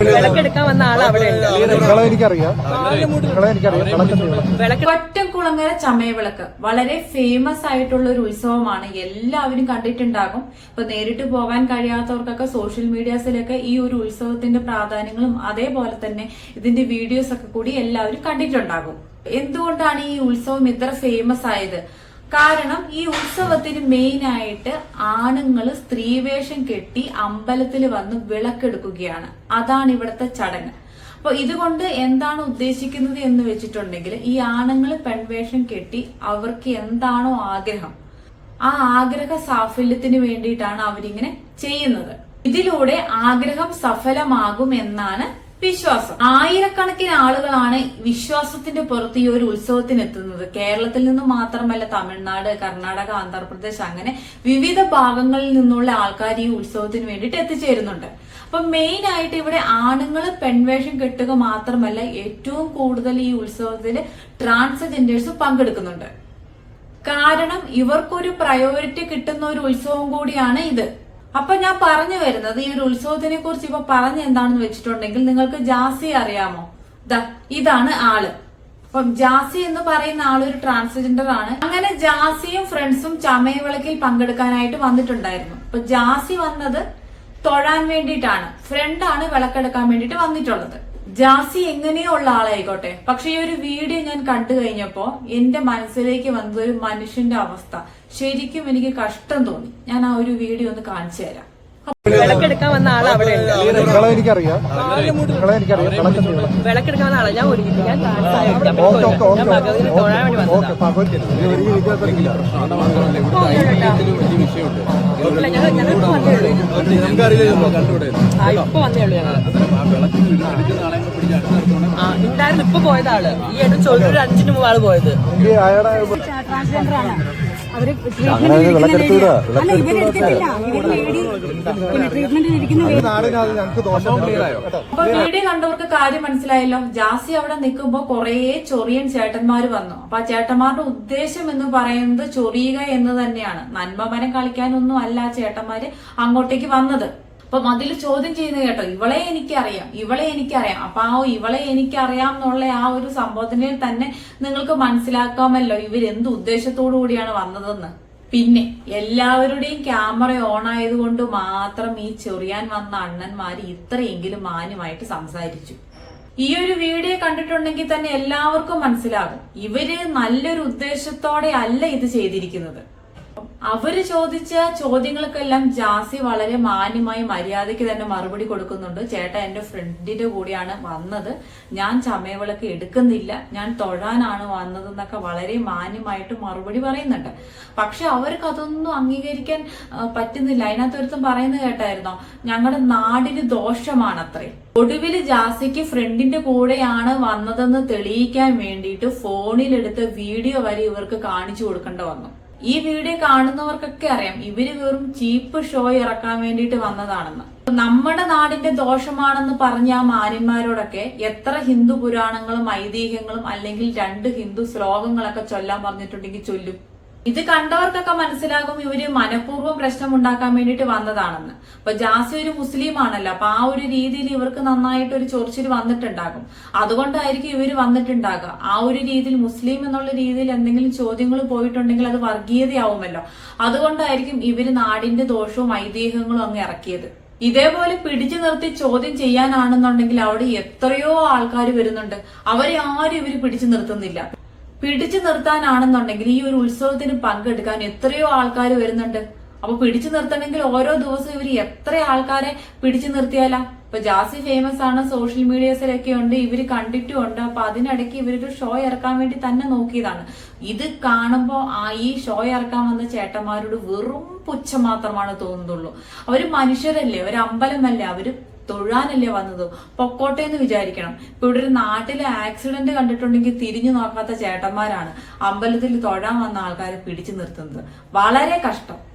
വിളക്കെടുക്കാൻ വന്ന ആൾ അവിടെ ഒറ്റക്കുളങ്ങര ചമയവിളക്ക് വളരെ ഫേമസ് ആയിട്ടുള്ള ഒരു ഉത്സവമാണ്. എല്ലാവരും കണ്ടിട്ടുണ്ടാകും. ഇപ്പൊ നേരിട്ട് പോകാൻ കഴിയാത്തവർക്കൊക്കെ സോഷ്യൽ മീഡിയാസിലൊക്കെ ഈ ഒരു ഉത്സവത്തിന്റെ പ്രാധാന്യങ്ങളും അതേപോലെ തന്നെ ഇതിന്റെ വീഡിയോസ് ഒക്കെ കൂടി എല്ലാവരും കണ്ടിട്ടുണ്ടാകും. എന്തുകൊണ്ടാണ് ഈ ഉത്സവം ഇത്ര ഫേമസ് ആയത്? കാരണം ഈ ഉത്സവത്തിന് മെയിൻ ആയിട്ട് ആണുങ്ങൾ സ്ത്രീവേഷം കെട്ടി അമ്പലത്തിൽ വന്ന് വിളക്കെടുക്കുകയാണ്. അതാണ് ഇവിടുത്തെ ചടങ്ങ്. അപ്പൊ ഇതുകൊണ്ട് എന്താണ് ഉദ്ദേശിക്കുന്നത് എന്ന് വെച്ചിട്ടുണ്ടെങ്കിൽ ഈ ആണുങ്ങൾ പെൺവേഷം കെട്ടി അവർക്ക് എന്താണോ ആഗ്രഹം ആ ആഗ്രഹ സാഫല്യത്തിന് വേണ്ടിയിട്ടാണ് അവരിങ്ങനെ ചെയ്യുന്നത്. ഇതിലൂടെ ആഗ്രഹം സഫലമാകും എന്നാണ് വിശ്വാസം. ആയിരക്കണക്കിന് ആളുകളാണ് വിശ്വാസത്തിന്റെ പുറത്ത് ഈ ഒരു ഉത്സവത്തിന് എത്തുന്നത് കേരളത്തിൽ നിന്ന് മാത്രമല്ല തമിഴ്നാട് കർണാടക ആന്ധ്രാപ്രദേശ് അങ്ങനെ വിവിധ ഭാഗങ്ങളിൽ നിന്നുള്ള ആൾക്കാർ ഈ ഉത്സവത്തിന് വേണ്ടിയിട്ട് എത്തിച്ചേരുന്നുണ്ട്. അപ്പൊ മെയിൻ ആയിട്ട് ഇവിടെ ആണുങ്ങൾ പെൺവേഷം കെട്ടുക മാത്രമല്ല ഏറ്റവും കൂടുതൽ ഈ ഉത്സവത്തിൽ ട്രാൻസ്ജെൻഡേഴ്സ് പങ്കെടുക്കുന്നുണ്ട്. കാരണം ഇവർക്കൊരു പ്രയോറിറ്റി കിട്ടുന്ന ഒരു ഉത്സവം കൂടിയാണ് ഇത്. അപ്പൊ ഞാൻ പറഞ്ഞു വരുന്നത് ഈ ഒരു ഉത്സവത്തിനെ കുറിച്ച് ഇപ്പൊ പറഞ്ഞ എന്താണെന്ന് വെച്ചിട്ടുണ്ടെങ്കിൽ നിങ്ങൾക്ക് ജാസി അറിയാമോ? ഇതാണ് ആൾ. അപ്പം ജാസി എന്ന് പറയുന്ന ആൾ ഒരു ട്രാൻസ്ജെൻഡർ ആണ്. അങ്ങനെ ജാസിയും ഫ്രണ്ട്സും ചമയവിളക്കിൽ പങ്കെടുക്കാനായിട്ട് വന്നിട്ടുണ്ടായിരുന്നു. അപ്പൊ ജാസി വന്നത് തൊഴാൻ വേണ്ടിയിട്ടാണ്. ഫ്രണ്ടാണ് വിളക്കെടുക്കാൻ വേണ്ടിയിട്ട് വന്നിട്ടുള്ളത്. ജാസി എങ്ങനെയോ ഉള്ള ആളായിക്കോട്ടെ? പക്ഷെ ഈ ഒരു വീഡിയോ ഞാൻ കണ്ടു കഴിഞ്ഞപ്പോ എന്റെ മനസ്സിലേക്ക് വന്നത് ഒരു മനുഷ്യന്റെ അവസ്ഥ. ശരിക്കും എനിക്ക് കഷ്ടം തോന്നി. ഞാൻ ആ ഒരു വീഡിയോ ഒന്ന് കാണിച്ചു തരാം. വിളക്കെടുക്കാൻ വന്ന ആൾ അവിടെ എനിക്കറിയാം. വിളക്കെടുക്കാൻ വന്ന ആളെ. ഞാൻ ഒരുക്കി ഞാൻ ഭഗവതിനെ തൊഴാൻ വേണ്ടി ആ ഇപ്പൊ വന്നേ ഉള്ളൂ ഞങ്ങൾ. ആ ഉണ്ടായിരുന്നു ഇപ്പൊ പോയത് ആൾ ഈ ആയിട്ട് ചോദിച്ചു ഒരു അഞ്ചിന് മുമ്പ് ആൾ പോയത് ട്രാൻസ്ജെൻഡർ ട്രാൻസ്ജെൻഡറാണ്. അവർ വീഡിയോ കണ്ടവർക്ക് കാര്യം മനസ്സിലായല്ലോ. ജാസി അവിടെ നിൽക്കുമ്പോ കൊറേ ചൊറിയൻ ചേട്ടന്മാര് വന്നു. അപ്പൊ ആ ചേട്ടന്മാരുടെ ഉദ്ദേശം എന്ന് പറയുന്നത് ചൊറിയുക എന്ന് തന്നെയാണ്. നന്മ മരം കളിക്കാനൊന്നും അല്ല ചേട്ടന്മാര് അങ്ങോട്ടേക്ക് വന്നത്. അപ്പം അതിൽ ചോദ്യം ചെയ്യുന്നത് കേട്ടോ ഇവളെ എനിക്കറിയാം ഇവളെ എനിക്കറിയാം. അപ്പൊ ആ ഇവളെ എനിക്കറിയാം എന്നുള്ള ആ ഒരു സംഭവത്തിനെ തന്നെ നിങ്ങൾക്ക് മനസ്സിലാക്കാമല്ലോ ഇവർ എന്ത് ഉദ്ദേശത്തോടു കൂടിയാണ് വന്നതെന്ന്. പിന്നെ എല്ലാവരുടെയും ക്യാമറ ഓൺ ആയതുകൊണ്ട് മാത്രം ഈ ചൊറിയാൻ വന്ന അണ്ണന്മാര് ഇത്രയെങ്കിലും മാന്യമായിട്ട് സംസാരിച്ചു. ഈ ഒരു വീഡിയോ കണ്ടിട്ടുണ്ടെങ്കിൽ തന്നെ എല്ലാവർക്കും മനസ്സിലാകും ഇവർ നല്ലൊരു ഉദ്ദേശത്തോടെ അല്ല ഇത് ചെയ്തിരിക്കുന്നത്. അവർ ചോദിച്ച ചോദ്യങ്ങൾക്കെല്ലാം ജാസി വളരെ മാന്യമായി മര്യാദയ്ക്ക് തന്നെ മറുപടി കൊടുക്കുന്നുണ്ട്. ചേട്ടാ എന്റെ ഫ്രണ്ടിന്റെ കൂടെയാണ് വന്നത്. ഞാൻ ചമയവിളക്ക് എടുക്കുന്നില്ല. ഞാൻ തൊഴാനാണ് വന്നതെന്നൊക്കെ വളരെ മാന്യമായിട്ട് മറുപടി പറയുന്നുണ്ട്. പക്ഷെ അവർക്ക് അതൊന്നും അംഗീകരിക്കാൻ പറ്റുന്നില്ല. അതിനകത്ത് ഒരുത്തം പറയുന്നത് കേട്ടായിരുന്നോ? ഞങ്ങളുടെ നാടിന് ദോഷമാണത്രേ. ഒടുവിൽ ജാസിക്ക് ഫ്രണ്ടിന്റെ കൂടെയാണ് വന്നതെന്ന് തെളിയിക്കാൻ വേണ്ടിയിട്ട് ഫോണിലെടുത്ത വീഡിയോ വരെ ഇവർക്ക് കാണിച്ചു കൊടുക്കേണ്ട വന്നു. ഈ വീഡിയോ കാണുന്നവർക്കൊക്കെ അറിയാം. ഇവർ വെറും ചീപ്പ് ഷോ ഇറക്കാൻ വേണ്ടിയിട്ട് വന്നതാണെന്ന്. നമ്മുടെ നാടിന്റെ ദോഷമാണെന്ന് പറഞ്ഞ ആ മാന്യന്മാരോടൊക്കെ എത്ര ഹിന്ദു പുരാണങ്ങളും ഐതിഹ്യങ്ങളും അല്ലെങ്കിൽ രണ്ട് ഹിന്ദു ശ്ലോകങ്ങളൊക്കെ ചൊല്ലാൻ പറഞ്ഞിട്ടുണ്ടെങ്കിൽ ചൊല്ലും. ഇത് കണ്ടവർക്കൊക്കെ മനസ്സിലാകും ഇവർ മനഃപൂർവം പ്രശ്നം ഉണ്ടാക്കാൻ വേണ്ടിയിട്ട് വന്നതാണെന്ന്. അപ്പൊ ജാസി ഒരു മുസ്ലിം ആണല്ലോ അപ്പൊ ആ ഒരു രീതിയിൽ ഇവർക്ക് നന്നായിട്ട് ഒരു ചൊറിച്ചിൽ വന്നിട്ടുണ്ടാകും. അതുകൊണ്ടായിരിക്കും ഇവർ വന്നിട്ടുണ്ടാകുക. ആ ഒരു രീതിയിൽ മുസ്ലിം എന്നുള്ള രീതിയിൽ എന്തെങ്കിലും ചോദ്യങ്ങൾ പോയിട്ടുണ്ടെങ്കിൽ അത് വർഗീയതയാവുമല്ലോ. അതുകൊണ്ടായിരിക്കും ഇവർ നാടിന്റെ ദോഷവും ഐതിഹ്യങ്ങളും അങ്ങ് ഇറക്കിയത്. ഇതേപോലെ പിടിച്ചു നിർത്തി ചോദ്യം ചെയ്യാനാണെന്നുണ്ടെങ്കിൽ അവിടെ എത്രയോ ആൾക്കാർ വരുന്നുണ്ട്. അവരെ ആരും ഇവർ പിടിച്ചു നിർത്തുന്നില്ല. പിടിച്ചു നിർത്താനാണെന്നുണ്ടെങ്കിൽ ഈ ഒരു ഉത്സവത്തിന് പങ്കെടുക്കാൻ എത്രയോ ആൾക്കാർ വരുന്നുണ്ട്. അപ്പൊ പിടിച്ചു നിർത്തണമെങ്കിൽ ഓരോ ദിവസവും ഇവർ എത്ര ആൾക്കാരെ പിടിച്ചു നിർത്തിയാലാ? ഇപ്പൊ ജാസി ഫേമസ് ആണ് സോഷ്യൽ മീഡിയസിലൊക്കെ ഉണ്ട് ഇവർ കണ്ടിട്ടും ഉണ്ട്. അപ്പൊ അതിനിടയ്ക്ക് ഇവരൊരു ഷോ ഇറക്കാൻ വേണ്ടി തന്നെ നോക്കിയതാണ്. ഇത് കാണുമ്പോൾ ആ ഈ ഷോ ഇറക്കാൻ വന്ന ചേട്ടന്മാരോട് വെറും പുച്ഛം മാത്രമാണ് തോന്നുന്നുള്ളൂ. അവർ മനുഷ്യരല്ലേ ഒരു അമ്പലമല്ലേ അവർ തൊഴാനല്ലേ വന്നത്? പൊക്കോട്ടെ എന്ന് വിചാരിക്കണം. ഇപ്പൊ ഇവിടെ ഒരു നാട്ടിലെ ആക്സിഡന്റ് കണ്ടിട്ടുണ്ടെങ്കിൽ തിരിഞ്ഞു നോക്കാത്ത ചേട്ടന്മാരാണ് അമ്പലത്തിൽ തൊഴാൻ വന്ന ആൾക്കാരെ പിടിച്ചു നിർത്തുന്നത്. വളരെ കഷ്ടം.